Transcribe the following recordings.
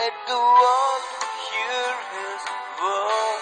let the world hear his word.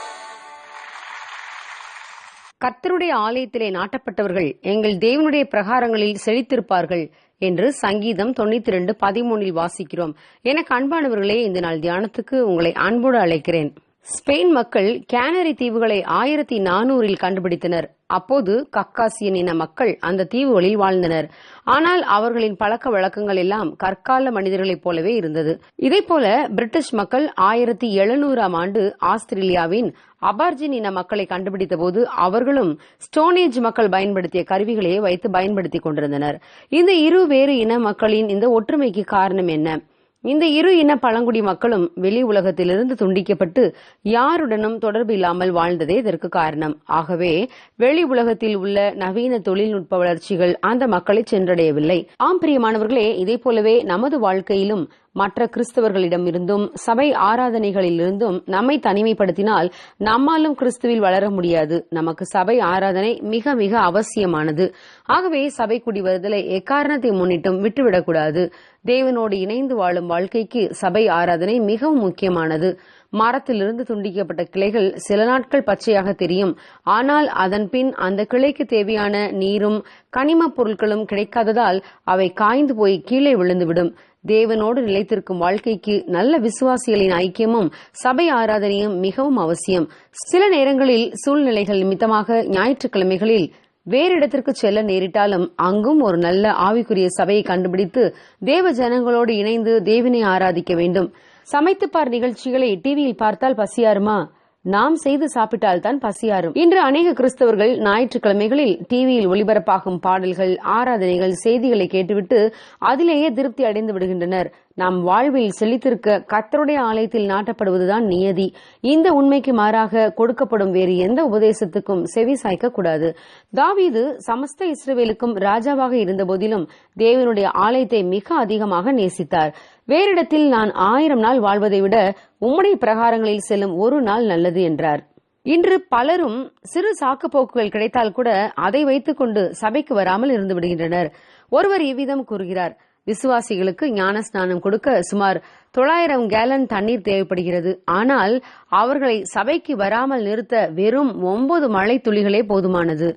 கர்த்தருடைய ஆலயத்திலே நாட்டப்பட்டவர்கள் எங்கள் தேவனுடைய பிரகாரங்களில் செழித்திருப்பார்கள் என்று சங்கீதம் தொண்ணூத்தி ரெண்டு பதிமூணில் வாசிக்கிறோம். எனக்கு அன்பானவர்களே இந்த நாள் தியானத்துக்கு உங்களை அன்போடு அழைக்கிறேன். ஸ்பெயின் மக்கள் கேனரி தீவுகளை ஆயிரத்தி நானூறில் கண்டுபிடித்தனர். அப்போது கக்காசியன் இன மக்கள் அந்த தீவுகளில் வாழ்ந்தனர். ஆனால் அவர்களின் பழக்க வழக்கங்கள் எல்லாம் கற்கால மனிதர்களைப் போலவே இருந்தது. இதேபோல போல பிரிட்டிஷ் மக்கள் ஆயிரத்தி எழுநூறாம் ஆண்டு ஆஸ்திரேலியாவின் அபார்ஜின் இன மக்களை கண்டுபிடித்த போது அவர்களும் ஸ்டோனேஜ் மக்கள் பயன்படுத்திய கருவிகளையே வைத்து பயன்படுத்திக் கொண்டிருந்தனர். இந்த இரு வேறு இன மக்களின் இந்த ஒற்றுமைக்கு காரணம் என்ன? இந்த இரு இன பழங்குடி மக்களும் வெளி உலகத்திலிருந்து துண்டிக்கப்பட்டு யாருடனும் தொடர்பு இல்லாமல் வாழ்ந்ததே இதற்கு காரணம். ஆகவே வெளி உலகத்தில் உள்ள நவீன தொழில்நுட்ப வளர்ச்சிகள் அந்த மக்களை சென்றடையவில்லை. ஆம் பிரியமானவர்களே இதே போலவே நமது வாழ்க்கையிலும் மற்ற கிறிஸ்தவர்களிடமிருந்தும் சபை ஆராதனைகளிலிருந்தும் நம்மை தனிமைப்படுத்தினால் நம்மாலும் கிறிஸ்துவில் வளர முடியாது. நமக்கு சபை ஆராதனை மிக மிக அவசியமானது. ஆகவே சபை குடி வருதலை எக்காரணத்தை முன்னிட்டும் விட்டுவிடக்கூடாது. தேவனோடு இணைந்து வாழும் வாழ்க்கைக்கு சபை ஆராதனை மிகவும் முக்கியமானது. மரத்திலிருந்து துண்டிக்கப்பட்ட கிளைகள் சில நாட்கள் பச்சையாக தெரியும். ஆனால் அதன் பின் அந்த கிளைக்கு தேவையான நீரும் கனிமப் பொருட்களும் கிடைக்காததால் அவை காய்ந்து போய் கீழே விழுந்துவிடும். தேவனோடு நிலைத்திருக்கும் வாழ்க்கைக்கு நல்ல விசுவாசிகளின் ஐக்கியமும் சபை ஆராதனையும் மிகவும் அவசியம். சில நேரங்களில் சூழ்நிலைகள் நிமித்தமாக ஞாயிற்றுக்கிழமைகளில் வேறு இடத்திற்கு செல்ல நேரிட்டாலும் அங்கும் ஒரு நல்ல ஆவிக்குரிய சபையை கண்டுபிடித்து தேவ ஜனங்களோடு இணைந்து தேவனை ஆராதிக்க வேண்டும். சமைத்துப்பார் நிகழ்ச்சிகளை டிவியில் பார்த்தால் பசியாருமா? நாம் செய்து சாப்பிட்டால் தான் பசியாரும். இன்று அநேக கிறிஸ்தவர்கள் ஞாயிற்றுக்கிழமைகளில் டிவியில் ஒளிபரப்பாகும் பாடல்கள் ஆராதனைகள் செய்திகளை கேட்டுவிட்டு அதிலேயே திருப்தி அடைந்து விடுகின்றனர். நாம் வாழ்வில் செழித்திருக்க கத்தருடைய ஆலயத்தில் நாட்டப்படுவதுதான் நியதி. இந்த உண்மைக்கு மாறாக கொடுக்கப்படும் வேறு எந்த உபதேசத்துக்கும் செவி சாய்க்க கூடாது தாவீது சமஸ்த இஸ்ரவேலுக்கும் ராஜாவாக இருந்த போதிலும் தேவனுடைய ஆலயத்தை மிக அதிகமாக நேசித்தார். வேறிடத்தில் நான் ஆயிரம் நாள் வாழ்வதை விட உம்முடைய பிரகாரங்களில் செல்லும் ஒரு நாள் நல்லது என்றார். இன்று பலரும் சிறு சாக்குப்போக்குகள் கிடைத்தால் கூட அதை வைத்துக்கொண்டு சபைக்கு வராமல் இருந்து விடுகின்றனர். ஒருவர் இவ்விதம் கூறுகிறார். விசுவாசிகளுக்கு ஞான ஸ்நானம் கொடுக்க சுமார் தொள்ளாயிரம் கேலன் தண்ணீர் தேவைப்படுகிறது. ஆனால் அவர்களை சபைக்கு வராமல் நிறுத்த வெறும் ஒன்பது மழை துளிகளே போதுமானது.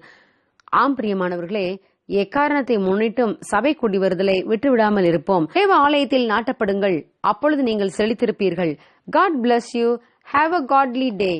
ஆம் பிரியமானவர்களே எக்காரணத்தை முன்னிட்டும் சபை கூடி வருதலை விட்டுவிடாமல் இருப்போம். தேவ ஆலயத்தில் நாட்டப்படுங்கள். அப்பொழுது நீங்கள் செழித்திருப்பீர்கள். God bless you have a godly day